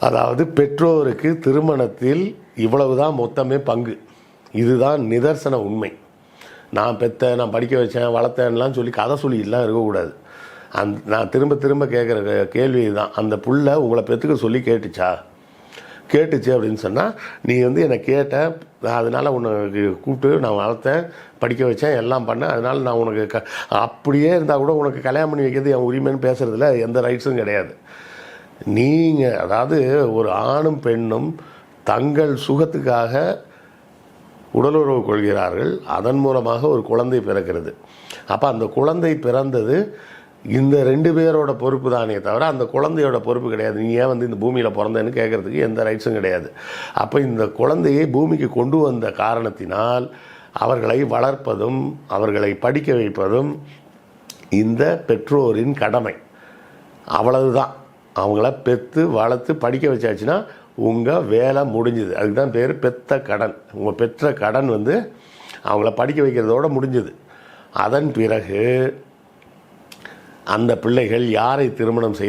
அதாவது பெற்றோருக்கு திருமணத்தில் இவ்வளவுதான் மொத்தமே பங்கு. இதுதான் நிதர்சன உண்மை. நான் பெத்த நான் படிக்க வச்சேன் வளர்த்தேன்லாம் சொல்லி கதை சொல்லிலாம் இருக்கக்கூடாது. அந் நான் திரும்ப திரும்ப கேட்குற கேள்வி தான் அந்த புள்ள உங்களை பெற்றுக்க சொல்லி கேட்டுச்சா? கேட்டுச்சு அப்படின்னு சொன்னால் நீ வந்து என்னை கேட்ட அதனால் உனக்கு கூப்பிட்டு நான் வளர்த்தேன் படிக்க வச்சேன் எல்லாம் பண்ணேன் அதனால் நான் உனக்கு க அப்படியே இருந்தால் கூட உனக்கு கல்யாணம் பண்ணி வைக்கிறது என் உரிமைன்னு பேசுகிறதுல எந்த ரைட்ஸும் கிடையாது. நீங்கள் அதாவது ஒரு ஆணும் பெண்ணும் தங்கள் சுகத்துக்காக உடலுறவு கொள்கிறார்கள். அதன் மூலமாக ஒரு குழந்தை பிறக்கிறது. அப்போ அந்த குழந்தை பிறந்தது இந்த ரெண்டு பேரோட பொறுப்பு தானே தவிர அந்த குழந்தையோட பொறுப்பு கிடையாது. நீ ஏன் வந்து இந்த பூமியில் பிறந்தேன்னு கேட்குறதுக்கு எந்த ரைட்ஸும் கிடையாது. அப்போ இந்த குழந்தையை பூமிக்கு கொண்டு வந்த காரணத்தினால் அவர்களை வளர்ப்பதும் அவர்களை படிக்க வைப்பதும் இந்த பெற்றோரின் கடமை. அவ்வளவுதான். அவங்கள பெற்று வளர்த்து படிக்க வச்சாச்சுன்னா உங்கள் வேலை முடிஞ்சுது. அதுக்கு தான் பேர் பெத்த கடன். உங்கள் பெற்ற கடன் வந்து அவங்கள படிக்க வைக்கிறதோட முடிஞ்சுது. அதன் பிறகு அந்த பிள்ளைகள் யாரை திருமணம் செய்ய